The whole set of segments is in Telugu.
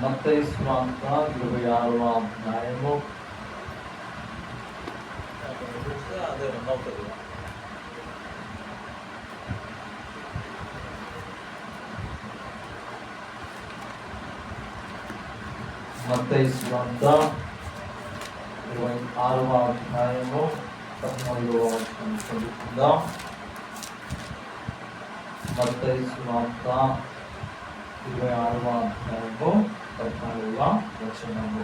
మత్తయి స్వార్త ఇరవై ఆరవ అధ్యాయము అదే అవుతుంది మత్తయి స్వార్త ఇరవై ఆరవ అధ్యాయము పద్నాలుగవ వచనం చదువుకుందాం మత్తయి స్వార్త ఇరవై ఆరవ అధ్యాయము పద్నాలుగవ వచనము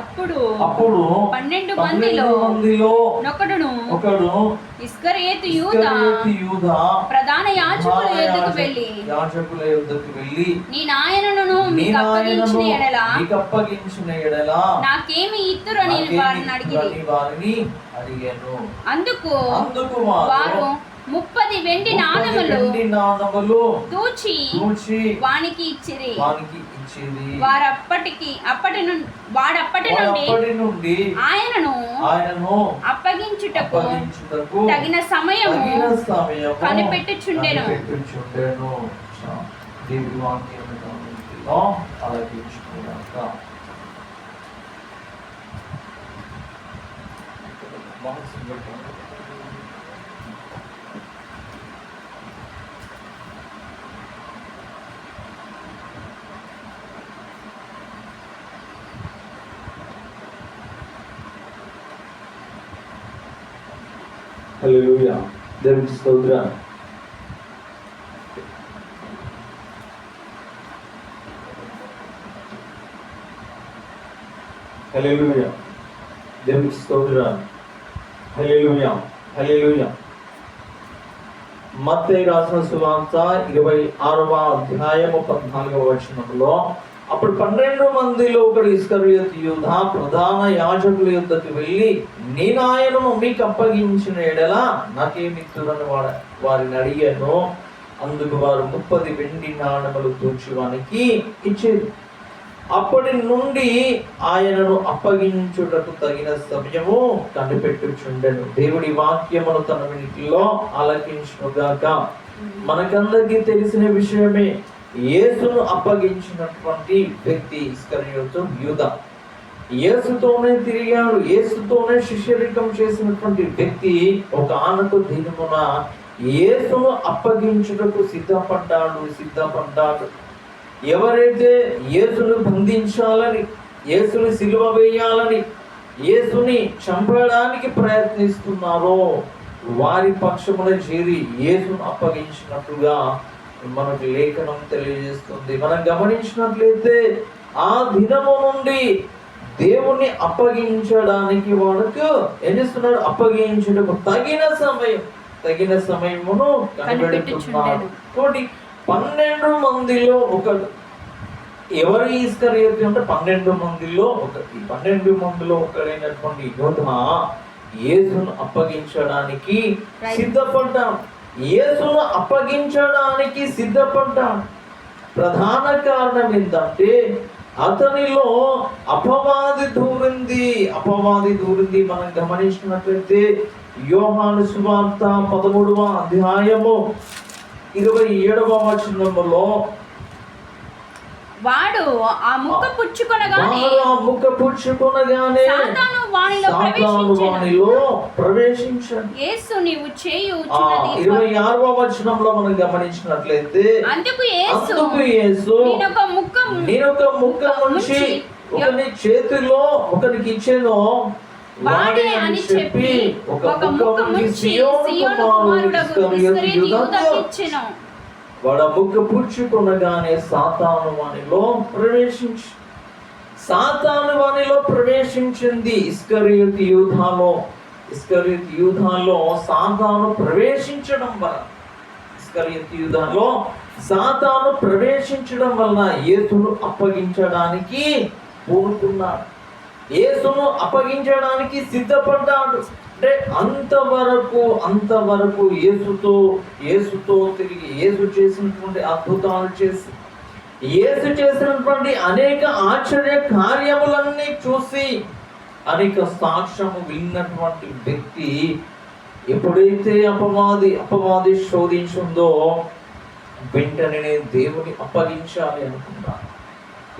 అప్పుడు అప్పుడు పన్నెండు మందిలో మందిలో నొకడును ఒకడు ఇస్కరియేతు యూద ప్రధాన యాజకుల యొద్దకు వెళ్ళి. యాజకుల యొద్దకు వెళ్ళి నీ నాయనను మీకు అప్పగించిన ఎడల? నీకు అప్పగించిన ఎడల? నాకేమి ఇత్తురు అని వారిని ఇవ్వని వారిని అడిగాను. అందుకు అందుకు వారు ముప్పది వెండి నాణములు. తూచి వానికి ఇచ్చిరి. వానికి ఇచ్చేది వారప్పటికి అప్పటి నుండి వాడప్పటి నుండి అప్పటి నుండి ఆయనను ఆయనను అప్పగించుటకు తగిన సమయము కనిపెట్టుచుండెను. కనిపెట్టుచుండెను. వాక్యం హల్లెలూయా దేవునికి స్తోత్ర హల్లెలూయా దేవునికి స్తోత్ర హల్లెలూయా హల్లెలూయా మత్తయి రాసిన సువార్త ఇరవై ఆరవ అధ్యాయము పద్నాలుగవ వచనంలో అప్పుడు పన్నెండు మందిలో ఒకడు ఇస్కరియోతు యూద ప్రధాన యాజకుల యుద్ధకు వెళ్ళి నీ నాయనము మీకు అప్పగించిన ఎడల నాకేమిత్తురని వాడ వారిని అడిగాను. అందుకు వారు ముప్పది వెండి నాణములు తూర్చువానికి ఇచ్చేది అప్పటి నుండి ఆయనను అప్పగించుటకు తగిన సమయము కనిపెట్టుచుండెను. దేవుడి వాక్యమును తన వినికిలో ఆలకించునుగాక. మనకందరికీ తెలిసిన విషయమే. యేసును అప్పగించినటువంటి వ్యక్తి ఇస్కరియోతు యూద. యేసుతోనే తిరిగాడు యేసుతోనే శిష్యరికం చేసినటువంటి వ్యక్తి ఒక ఆనకు దినమున యేసును అప్పగించుటకు సిద్ధపడ్డాడు సిద్ధపడ్డాడు. ఎవరైతే యేసును బంధించాలని యేసుని సిలువ వేయాలని యేసుని చంపడానికి ప్రయత్నిస్తున్నారో వారి పక్షమున చేరి యేసును అప్పగించినట్టుగా మనకు లేఖనం తెలియజేస్తుంది. మనం గమనించినట్లయితే ఆ దినము నుండి దేవుణ్ణి అప్పగించడానికి వాడుకు ఏం చేస్తున్నాడు? అప్పగించుటకు తగిన సమయం తగిన సమయమును కనిపెడుతున్నాడు. పన్నెండు మందిలో ఒకడు ఎవరు ఈస్కరియోతు అంటే పన్నెండు మందిలో ఒకటి పన్నెండు మందిలో ఒకడైనటువంటి యోధ యేసును అప్పగించడానికి. సిద్ధపడ్డాం. యేసును అప్పగించడానికి సిద్ధపడ్డాం. ప్రధాన కారణం ఏంటంటే అతనిలో అపవాది దూరింది. అపవాది దూరింది మనం గమనించినట్లయితే యోహాను సువార్త పదమూడవ అధ్యాయము ఇరవై ఏడవ వచనములో వాడు ఆ ముక్క పుచ్చుకొనగానే ముక్క పుచ్చుకొనగానే సాతాను వానిలో. వానిలో ప్రవేశించాడు యేసు నీవు ఇరవై ఆరవ వచనంలో మనం గమనించినట్లయితే అందుకు యేసు అందుకు యేసు నేనొక ముక్క ముక్క ఒకని చేతిలో ఒకనికి ఇచ్చాను వాడే అని చెప్పి ఒక ముక్క ముంచి సియోను యూదాకు ఇచ్చెను వాడు ఆ ముక్క సాతాను వానిలో ప్రవేశించి సాతాను వానిలో ప్రవేశించింది ఇస్కరియుత్ యూధాలో ఇస్కరియుత్ యూధాలో సాతాను ప్రవేశించడం వల్ల ఇస్కరియుత్ యూధాలో సాతాను ప్రవేశించడం వలన యేసును అప్పగించడానికి పూనుకున్నాడు. యేసును అప్పగించడానికి సిద్ధపడ్డాడు. అంటే అంతవరకు అంతవరకు యేసుతో యేసుతో తిరిగి యేసు చేసినటువంటి అద్భుతాలు చేసి యేసు చేసినటువంటి అనేక ఆశ్చర్య కార్యములన్నీ చూసి అనేక సాక్ష్యము విన్నటువంటి వ్యక్తి ఎప్పుడైతే అపవాది అపవాది శోధించిందో వెంటనే నేను దేవుని అప్పగించాలి అనుకుంటాను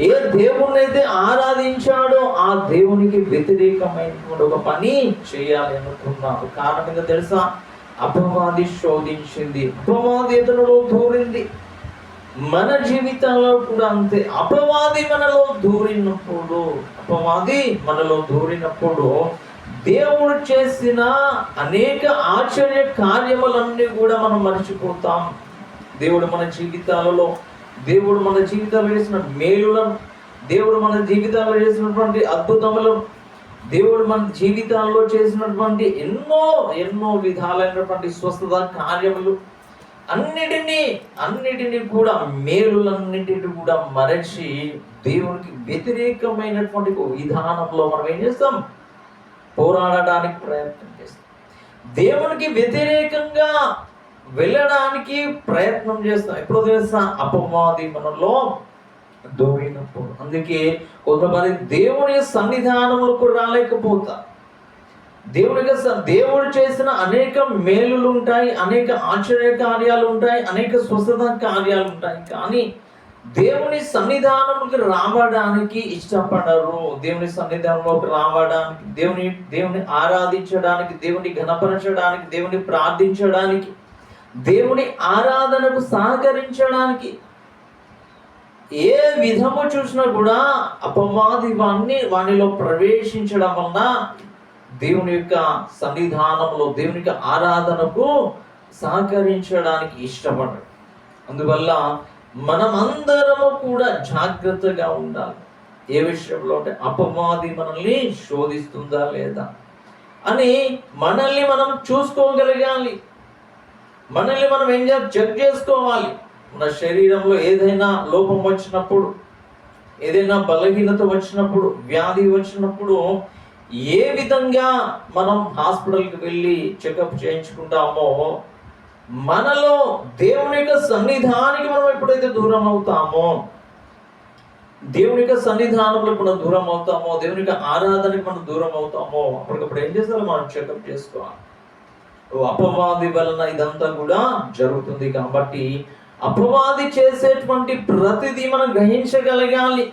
ఏ దేవుణ్ణి అయితే ఆరాధించాడో ఆ దేవునికి వ్యతిరేకమైనటువంటి ఒక పని చేయాలి అనుకున్నాడు. కారణం ఏంటో తెలుసా? అపవాది శోధించింది. అపవాది ఇతరులో దూరింది. మన జీవితంలో కూడా అంతే. అపవాది మనలో దూరినప్పుడు అపవాది మనలో దూరినప్పుడు దేవుడు చేసిన అనేక ఆశ్చర్య కార్యములన్నీ కూడా మనం మర్చిపోతాం. దేవుడు మన జీవితాలలో దేవుడు మన జీవితాల్లో చేసిన మేలులను దేవుడు మన జీవితాల్లో చేసినటువంటి అద్భుతములను దేవుడు మన జీవితాల్లో చేసినటువంటి ఎన్నో ఎన్నో విధాలైనటువంటి స్వస్థత కార్యములు అన్నిటినీ అన్నిటినీ కూడా మేలులన్నిటిని కూడా మరచి దేవునికి వ్యతిరేకమైనటువంటి విధానంలో మనం ఏం చేస్తాం? పోరాడడానికి ప్రయత్నం చేస్తాం. దేవునికి వ్యతిరేకంగా వెళ్ళడానికి ప్రయత్నం చేస్తాం ఎప్పుడు తెలుసా? అపవాది మనలో దూరినప్పుడు అందుకే కొంతమంది దేవుని సన్నిధానంలోకి రాలేకపోతారు దేవుని దేవుడు చేసిన అనేక మేలులు ఉంటాయి అనేక ఆశ్చర్య కార్యాలు ఉంటాయి అనేక స్వస్థత కార్యాలు ఉంటాయి కానీ దేవుని సన్నిధానంలోకి రావడానికి ఇష్టపడరు. దేవుని సన్నిధానంలోకి రావడానికి దేవుని దేవుని ఆరాధించడానికి దేవుని ఘనపరచడానికి దేవుని ప్రార్థించడానికి దేవుని ఆరాధనకు సహకరించడానికి ఏ విధము చూసినా కూడా అపవాది వాణ్ణి వానిలో ప్రవేశించడం వలన దేవుని యొక్క సన్నిధానంలో దేవుని యొక్క ఆరాధనకు సహకరించడానికి ఇష్టపడరు. అందువల్ల మనమందరము కూడా జాగ్రత్తగా ఉండాలి. ఏ విషయంలో అంటే అపవాది మనల్ని శోధిస్తుందా లేదా అని మనల్ని మనం చూసుకోగలగాలి. మనల్ని మనం ఏం చేయాలి? చెక్ చేసుకోవాలి. మన శరీరంలో ఏదైనా లోపం వచ్చినప్పుడు ఏదైనా బలహీనత వచ్చినప్పుడు వ్యాధి వచ్చినప్పుడు ఏ విధంగా మనం హాస్పిటల్కి వెళ్ళి చెకప్ చేయించుకుంటామో మనలో దేవుని యొక్క సన్నిధానికి మనం ఎప్పుడైతే దూరం అవుతామో దేవుని యొక్క సన్నిధానంలో మనం దూరం అవుతామో దేవుని యొక్క ఆరాధనకి మనం దూరం అవుతామో అప్పటికప్పుడు ఏం చేస్తారో మనం చెకప్ చేసుకోవాలి. అపవాది వలన ఇదంతా కూడా జరుగుతుంది కాబట్టి అపవాది చేసేటువంటి ప్రతిదీ మనం గ్రహించగలగాలి.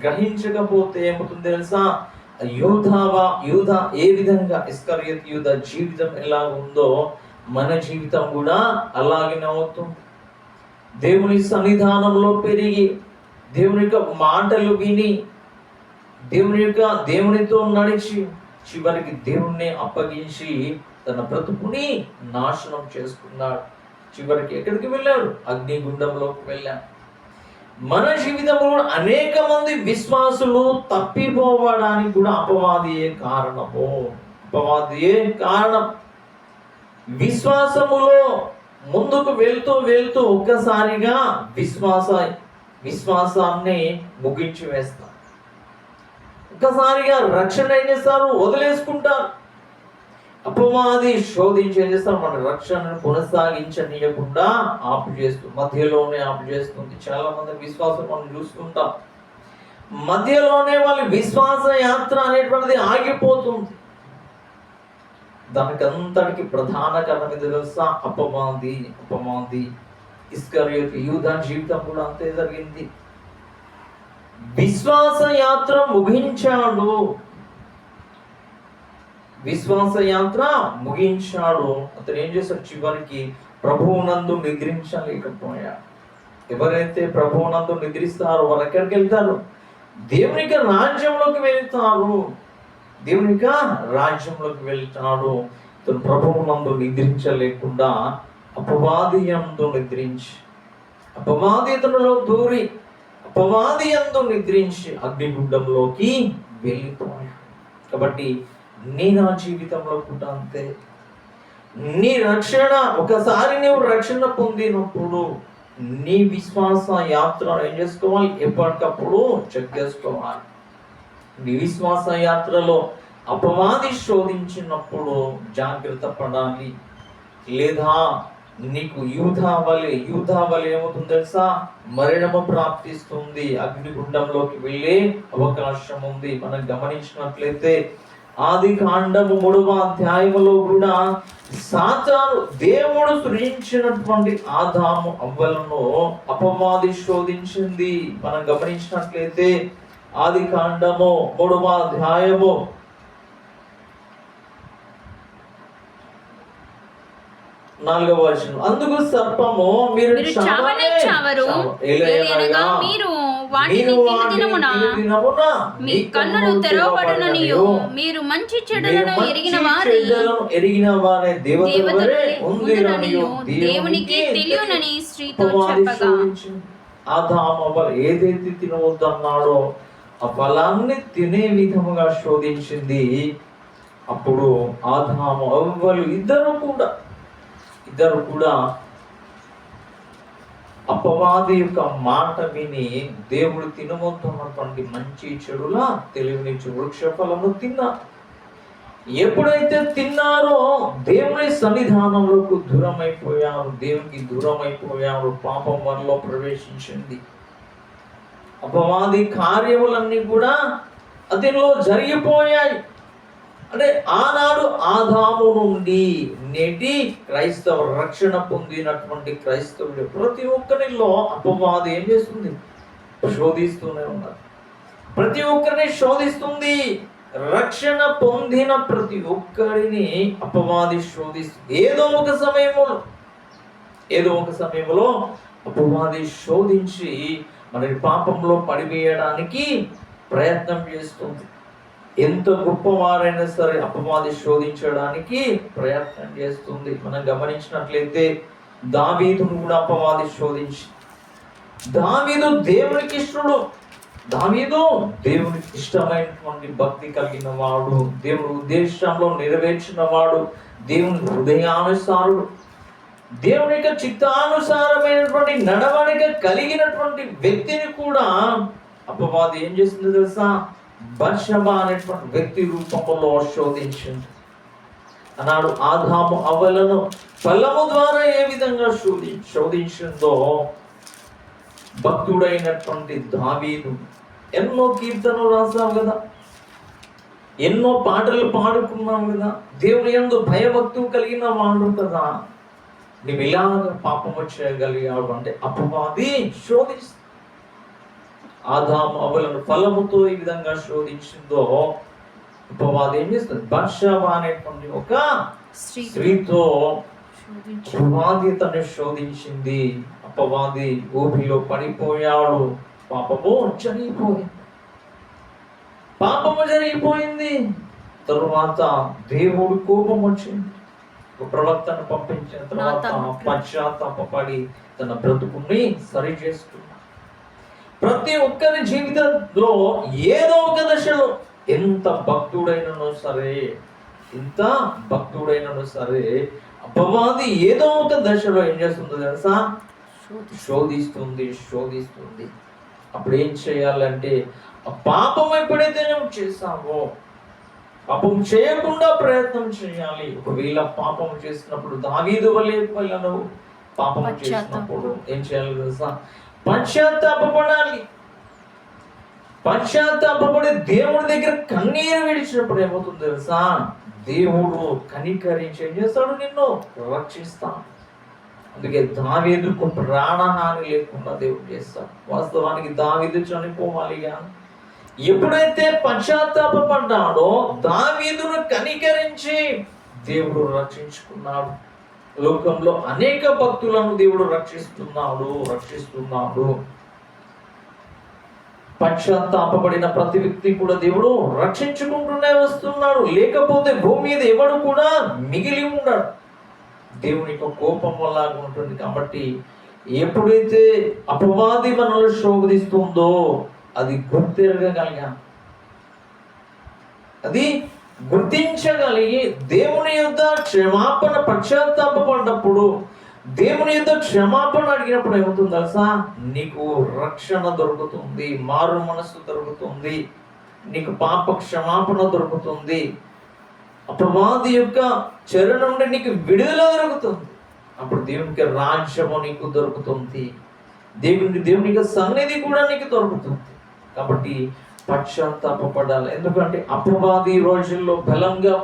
గ్రహించకపోతే ఏమవుతుంది తెలుసా? యూధావా యూధ ఏ విధంగా ఇస్కరియత్ యూధ జీవితం ఎలా ఉందో మన జీవితం కూడా అలాగే అవుతుంది. దేవుని సన్నిధానంలో పెరిగి దేవుని యొక్క మాటలు విని దేవుని యొక్క దేవునితో నడిచి చివరికి దేవుణ్ణి అప్పగించి తన బ్రతుకుని నాశనం చేసుకున్నాడు. చివరికి ఎక్కడికి వెళ్ళాడు? అగ్నిగుండంలోకి వెళ్ళాడు. మన జీవితంలో అనేక మంది విశ్వాసులు తప్పిపోవడానికి కూడా అపవాదియే కారణము. అపవాదియే కారణం. విశ్వాసములో ముందుకు వెళ్తూ వెళ్తూ ఒక్కసారిగా విశ్వాస విశ్వాసాన్ని ముగించి వేస్తారు ఒక్కసారిగా రక్షణ ఏం చేస్తారు? వదిలేసుకుంటారు. అపవాది శోధించి ఏం చేస్తారు? మన రక్షణను కొనసాగించనీయకుండా ఆపు చేస్తుంది మధ్యలోనే ఆపు చేస్తుంది. చాలా మంది విశ్వాసం మనం చూస్తుంటాం. మధ్యలోనే వాళ్ళ విశ్వాస యాత్ర అనేటువంటిది ఆగిపోతుంది. దానికంతటికి ప్రధాన కారణం ఏదో తెలుసా? అపవాది ఇస్కర్ యొక్క యూధ జీవితం కూడా అంతే జరిగింది. విశ్వాస యాత్ర ముగించాడు. విశ్వాస యాత్ర ముగించాడు. అతను ఏం చేశాడు? చివరికి ప్రభువునందు నిద్రించలేకపోయాడు ఎవరైతే ప్రభువునందు నిద్రిస్తారో వాళ్ళు ఎక్కడికి వెళ్తారు? దేవునిక రాజ్యంలోకి వెళ్తారు. దేవునిక రాజ్యంలోకి వెళ్తాడు. ఇతను ప్రభువునందు నిద్రించలేకుండా అపవాది యందు నిద్రించి అపవాది దూరి అపవాది ఎందు నిద్రించి అగ్నిగుండంలోకి వెళ్ళిపోయాడు కాబట్టి నీ నా జీవితంలో కూడా అంతే. నీ రక్షణ ఒకసారి నీవు రక్షణ పొందినప్పుడు నీ విశ్వాస యాత్ర ఏం చేసుకోవాలి? ఎప్పటికప్పుడు చెక్ చేసుకోవాలి. నీ విశ్వాస యాత్రలో అపవాది శోధించినప్పుడు జాగ్రత్త పడాలి. లేదా నీకు యూధా యూధావలి యూధా ఏమవుతుంది తెలుసా? మరణము ప్రాప్తిస్తుంది. అగ్నిగుండంలోకి వెళ్ళే అవకాశం ఉంది. మనం గమనించినట్లయితే ఆది కాండము మూడవ అధ్యాయములో కూడా సాతాను దేవుడు సృజించినటువంటి ఆదాము అవ్వలను అపవాది శోధించింది. మనం గమనించినట్లయితే ఆది కాండము మూడవ అధ్యాయము నాలుగవ వచనం. అందుకు సర్పము మీరు మీరు చావనే చావరు. ఏలయనగా వాటిని మీ కన్నులు తెరవబడుననియు. మీరు మంచి చెడులను ఎరిగిన వారి ఎరిగిన వారి దేవతల ఉందిరనియు. దేవునికి తెలియనని స్త్రీతో చెప్పగా. ఆదాము ఏదైతే తినవద్దన్నాడో ఆ ఫలాన్ని తినే విధముగా శోధించింది. అప్పుడు ఆదాము అవ్వలు ఇద్దరు కూడా ఇద్దరు కూడా అపవాది యొక్క మాట విని దేవుడు తినబోతున్నటువంటి మంచి చెడులా తెలివినిచ్చు వృక్ష ఫలము తిన్నా. ఎప్పుడైతే తిన్నారో దేవుని సన్నిధానంలోకి దూరం అయిపోయారు దేవునికి దూరం అయిపోయారు పాపం వల్ల ప్రవేశించింది. అపవాది కార్యములన్నీ కూడా అతనిలో జరిగిపోయాయి. అంటే ఆనాడు ఆదాము నుండి నేటి క్రైస్తవ రక్షణ పొందినటువంటి క్రైస్తవుడు ప్రతి ఒక్కరిలో అపవాదం ఏం చేస్తుంది? శోధిస్తూనే ఉన్నారు. ప్రతి ఒక్కరిని శోధిస్తుంది. రక్షణ పొందిన ప్రతి ఒక్కరిని అపవాది శోధిస్తుంది ఏదో ఒక సమయంలో ఏదో ఒక సమయంలో అపవాది శోధించి మరి పాపంలో పడివేయడానికి ప్రయత్నం చేస్తుంది. ఎంత గొప్పవారైనా సరే అపవాది శోధించడానికి ప్రయత్నం చేస్తుంది. మనం గమనించినట్లయితే దావీదును కూడా అపవాది శోధించి దావీదు దేవునికి ఇష్టడు. దావీదు దేవునికి ఇష్టమైనటువంటి భక్తి కలిగిన వాడు. దేవుని ఉద్దేశంలో నెరవేర్చిన వాడు. దేవుని హృదయానుసారుడు. దేవుని యొక్క చిత్తానుసారమైనటువంటి నడవడిక కలిగినటువంటి వ్యక్తిని కూడా అపవాది ఏం చేస్తుంది తెలుసా? బర్షబ అనేటువంటి వ్యక్తి రూపంలో శోధించండి అన్నాడు ఆదాము అవలను ఫలము ద్వారా ఏ విధంగా శోధి శోధించిందో భక్తుడైనటువంటి దావీదు ఎన్నో కీర్తనలు రాసావు కదా. ఎన్నో పాటలు పాడుకున్నావు కదా. దేవుని ఎందు భయభక్తు కలిగిన వాడు కదా. నువ్వు ఇలాగ పాపము చేయగలిగాడు అంటే అపవాది శోధిస్తుంది ఆదాము అవలను ఫలముతో ఈ విధంగా శోధించిందో అపవాది ఏం చేస్తుంది? బర్షాబా అనేటువంటి ఒక స్త్రీ స్త్రీతో అపవాది తను శోధించింది. అపవాది ఊపిలో పడిపోయాడు. పాపము జరిగిపోయింది పాపము జరిగిపోయింది తరువాత దేవుడు కోపం వచ్చింది. ఒక ప్రవక్తను పంపించిన తర్వాత పశ్చాత్తాపడి తన బ్రతుకుని సరి చేసుకున్నాడు ప్రతి ఒక్కరి జీవితంలో ఏదో ఒక దశలో ఎంత భక్తుడైనను సరే ఎంత భక్తుడైనను సరే అపవాది ఏదో ఒక దశలో ఏం చేస్తుందో తెలుసా? శోధిస్తుంది శోధిస్తుంది. అప్పుడు ఏం చేయాలంటే ఆ పాపం ఎప్పుడైతే నువ్వు చేసావో పాపం చేయకుండా ప్రయత్నం చేయాలి. ఒకవేళ పాపం చేసినప్పుడు దావీదు వల్లే ఒకవేళ నువ్వు పాపం చేసినప్పుడు ఏం చేయాలి తెలుసా? పశ్చాత్తాపడాలి పశ్చాత్తాపడి దేవుడి దగ్గర కన్నీరు విడిచినప్పుడు ఏమవుతుంది తెలుసా? దేవుడు కనికరించి ఏం చేస్తాడు నిన్ను? రక్షిస్తాను అందుకే దావీదుకు ప్రాణహాని లేకుండా దేవుడు చేస్తాడు. వాస్తవానికి దావీదు చనిపోవాలి కానీ ఎప్పుడైతే పశ్చాత్తాపడ్డాడో దావీదును కనికరించి దేవుడు రక్షించుకున్నాడు. లోకంలో అనేక భక్తులను దేవుడు రక్షిస్తున్నాడు రక్షిస్తున్నాడు. పశ్చాత్తాపబడిన ప్రతి వ్యక్తి కూడా దేవుడు రక్షించుకుంటూనే వస్తున్నాడు. లేకపోతే భూమి మీద ఎవడు కూడా మిగిలి ఉండడు. దేవుని యొక్క కోపం వల్ల ఉంటుంది కాబట్టి ఎప్పుడైతే అపవాది మనల్ని శోభిస్తుందో అది గుర్తిరగలిగా అది గుర్తించగలిగి దేవుని యొక్క క్షమాపణ పశ్చాత్తాపడినప్పుడు దేవుని యొక్క క్షమాపణ అడిగినప్పుడు ఏమవుతుంది తెలుసా? నీకు రక్షణ దొరుకుతుంది మారు మనస్సు దొరుకుతుంది నీకు పాప క్షమాపణ దొరుకుతుంది. అపవాది యొక్క చెరు నుండి నీకు విడుదల దొరుకుతుంది. అప్పుడు దేవునికి రాజ్యము నీకు దొరుకుతుంది. దేవుని దేవుని సన్నిధి కూడా నీకు దొరుకుతుంది. కాబట్టి పశ్చాత్తాపడాలి ఎందుకంటే అపవాది రోజుల్లో బలంగా